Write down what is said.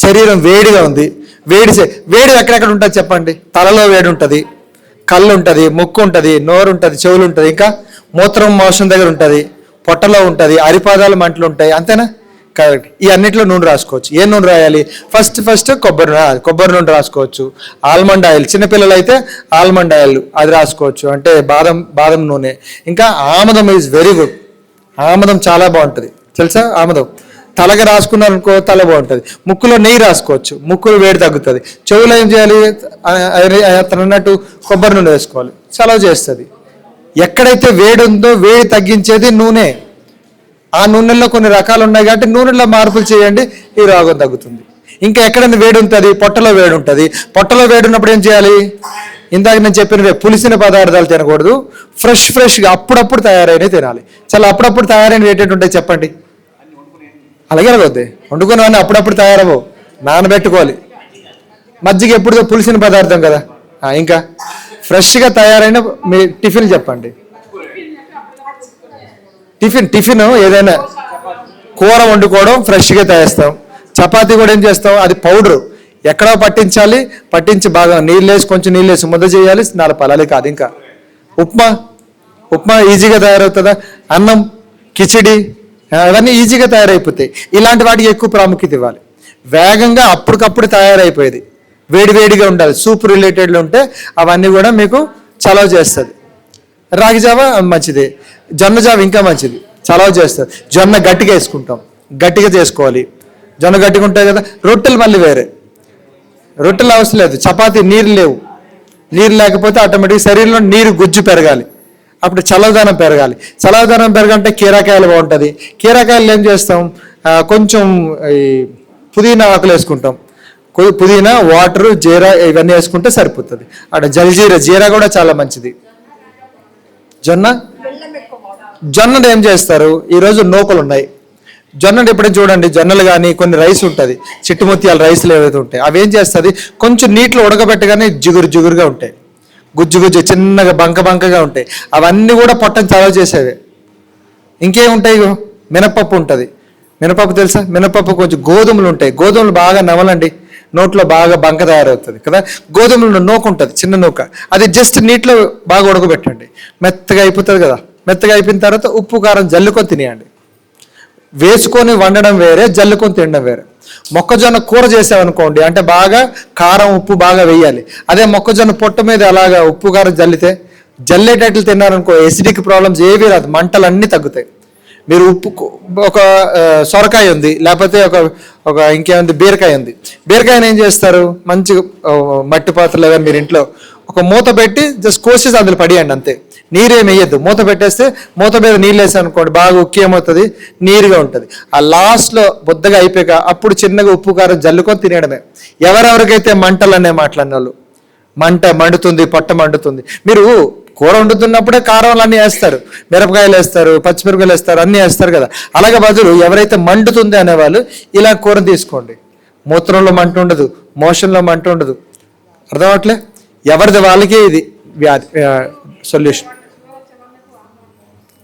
శరీరం వేడిగా ఉంది. వేడి చే- వేడి ఎక్కడెక్కడ ఉంటుంది చెప్పండి? తలలో వేడి ఉంటుంది కళ్ళు ఉంటుంది ముక్కు ఉంటుంది నోరు ఉంటుంది చెవులు ఉంటుంది ఇంకా మూత్రం మోసం దగ్గర ఉంటుంది పొట్టలో ఉంటుంది అరిపాదాలు మంటలు ఉంటాయి అంతేనా? కరెక్ట్. ఈ అన్నిట్లో నూనె రాసుకోవచ్చు. ఏ నూనె రాయాలి? ఫస్ట్ ఫస్ట్ కొబ్బరి నూనె కొబ్బరి నూనె రాసుకోవచ్చు. ఆల్మండ్ ఆయిల్ చిన్నపిల్లలు అయితే ఆల్మండ్ ఆయిల్ అది రాసుకోవచ్చు. అంటే బాదం బాదం నూనె. ఇంకా ఆమదం ఈజ్ వెరీ గుడ్. ఆమదం చాలా బాగుంటుంది. తెలుసా? ఆమదం. తలకి రాసుకున్నారు అనుకో తల బాగుంటుంది. ముక్కులో నెయ్యి రాసుకోవచ్చు. ముక్కులు వేడి తగ్గుతుంది. చెవులో ఏం చేయాలి? అతను అన్నట్టు కొబ్బరి నూనె వేసుకోవాలి. చలవ చేస్తుంది. ఎక్కడైతే వేడి ఉందో వేడి తగ్గించేది నూనె. ఆ నూనెల్లో కొన్ని రకాలు ఉన్నాయి కాబట్టి నూనెలో మార్పులు చేయండి ఈ రోగం తగ్గుతుంది. ఇంకా ఎక్కడైనా వేడి ఉంటుంది? పొట్టలో వేడి ఉంటుంది. పొట్టలో వేడి ఉన్నప్పుడు ఏం చేయాలి? ఇందాక నేను చెప్పినవే పులిసిన పదార్థాలు తినకూడదు. ఫ్రెష్ ఫ్రెష్గా అప్పుడప్పుడు తయారైనవి తినాలి. చాలా అప్పుడప్పుడు తయారైనవి ఏంటంటే ఉంటాయి చెప్పండి? అలాగే అలాగొద్ది వండుకునేవన్నీ అప్పుడప్పుడు తయారవు నానబెట్టుకోవాలి. మజ్జిగ ఎప్పుడు పులిసిన పదార్థం కదా. ఇంకా ఫ్రెష్గా తయారైన మీ టిఫిన్ చెప్పండి. టిఫిన్ టిఫిన్ ఏదైనా కూర వండుకోవడం ఫ్రెష్గా తయారుస్తాం. చపాతీ కూడా ఏం చేస్తాం? అది పౌడరు. ఎక్కడో పట్టించాలి. పట్టించి బాగా నీళ్ళు వేసి కొంచెం నీళ్ళు వేసి ముద్ద చేయాలి. నాలుగు కాదు ఇంకా. ఉప్మా. ఉప్మా ఈజీగా తయారవుతుందా? అన్నం కిచిడి అవన్నీ ఈజీగా తయారైపోతాయి. ఇలాంటి వాటికి ఎక్కువ ప్రాముఖ్యత ఇవ్వాలి. వేగంగా అప్పటికప్పుడు తయారైపోయేది. వేడివేడిగా ఉండాలి. సూప్ రిలేటెడ్లో ఉంటే అవన్నీ కూడా మీకు చలవ చేస్తుంది. రాగి జావ మంచిది. జొన్న జావ ఇంకా మంచిది. చలవ చేస్తుంది. జొన్న గట్టిగా వేసుకుంటాం. గట్టిగా చేసుకోవాలి. జొన్న గట్టిగా ఉంటాయి కదా రొట్టెలు మళ్ళీ వేరే. రొట్టెలు అవసరం లేదు. చపాతీ నీరు లేవు. నీరు లేకపోతే ఆటోమేటిక్ శరీరంలో నీరు గుజ్జు పెరగాలి. అప్పుడు చల్లదనం పెరగాలి. చల్లదనం పెరగాలంటే కీరకాయలు బాగుంటుంది. కీరాకాయలు ఏం చేస్తాం? కొంచెం ఈ పుదీనా ఆకులు వేసుకుంటాం. పుదీనా వాటర్ జీరా ఇవన్నీ వేసుకుంటే సరిపోతుంది. అక్కడ జల్జీరా జీరా కూడా చాలా మంచిది. జొన్న? జొన్నలు ఏం చేస్తారు? ఈరోజు నూకలు ఉన్నాయి. జొన్నలు ఎప్పుడైనా చూడండి జొన్నలు కానీ కొన్ని రైస్ ఉంటుంది. చిట్టుముత్యాల రైస్లు ఏవైతే ఉంటాయి అవి ఏం చేస్తుంది? కొంచెం నీటిలో ఉడకబెట్టగానే జిగురు జిగురుగా ఉంటాయి. గుజ్జు గుజ్జు చిన్నగా బంక బంకగా ఉంటాయి. అవన్నీ కూడా పొట్టని చలవ చేసేవి. ఇంకేముంటాయి ఇగో? మినపప్పు ఉంటుంది. మినపప్పు తెలుసా? మినపప్పు కొంచెం గోధుమలు ఉంటాయి. గోధుమలు బాగా నవలండి. నోట్లో బాగా బంక తయారవుతుంది కదా? గోధుమలు నూక ఉంటుంది చిన్న నూక. అది జస్ట్ నీటిలో బాగా ఉడకబెట్టండి. మెత్తగా అయిపోతుంది కదా? మెత్తగా అయిపోయిన తర్వాత ఉప్పు కారం జల్లుకొని తినేయండి. వేసుకొని వండడం వేరే జల్లుకొని తినడం వేరే. మొక్కజొన్న కూర చేసామనుకోండి అంటే బాగా కారం ఉప్పు బాగా వేయాలి. అదే మొక్కజొన్న పొట్ట మీద అలాగా ఉప్పు కారం జల్లితే జల్లేటట్లు తిన్నారనుకో ఎసిడిక్ ప్రాబ్లమ్స్ ఏవి రాదు మంటలు అన్నీ తగ్గుతాయి. మీరు ఉప్పు ఒక సొరకాయ ఉంది లేకపోతే ఒక ఒక ఇంకేముంది బీరకాయ ఉంది. బీరకాయని ఏం చేస్తారు? మంచి మట్టి పాత్రలు మీరు ఇంట్లో ఒక మూత పెట్టి జస్ట్ కోసేసి అందులో పడియండి అంతే. నీరేం వేయద్దు మూత పెట్టేస్తే మూత మీద నీళ్ళు వేసాను అనుకోండి బాగా ఉక్కి ఏమవుతుంది? నీరుగా ఉంటుంది. ఆ లాస్ట్లో బుద్ధగా అయిపోయాక అప్పుడు చిన్నగా ఉప్పు కారం జల్లుకొని తినేయడమే. ఎవరెవరికైతే మంటలు అనే మాట్లాడిన వాళ్ళు మంట మండుతుంది పొట్ట మండుతుంది. మీరు కూర వండుతున్నప్పుడే కారం అన్నీ వేస్తారు. మిరపకాయలు వేస్తారు పచ్చిమిరపకాయలు వేస్తారు అన్నీ వేస్తారు కదా. అలాగే బదులు ఎవరైతే మండుతుంది అనేవాళ్ళు ఇలా కూర తీసుకోండి. మూత్రంలో మంట ఉండదు మోషన్లో మంట ఉండదు. అర్థం అవట్లే? ఎవరిది వాళ్ళకే ఇది వ్యాధి సొల్యూషన్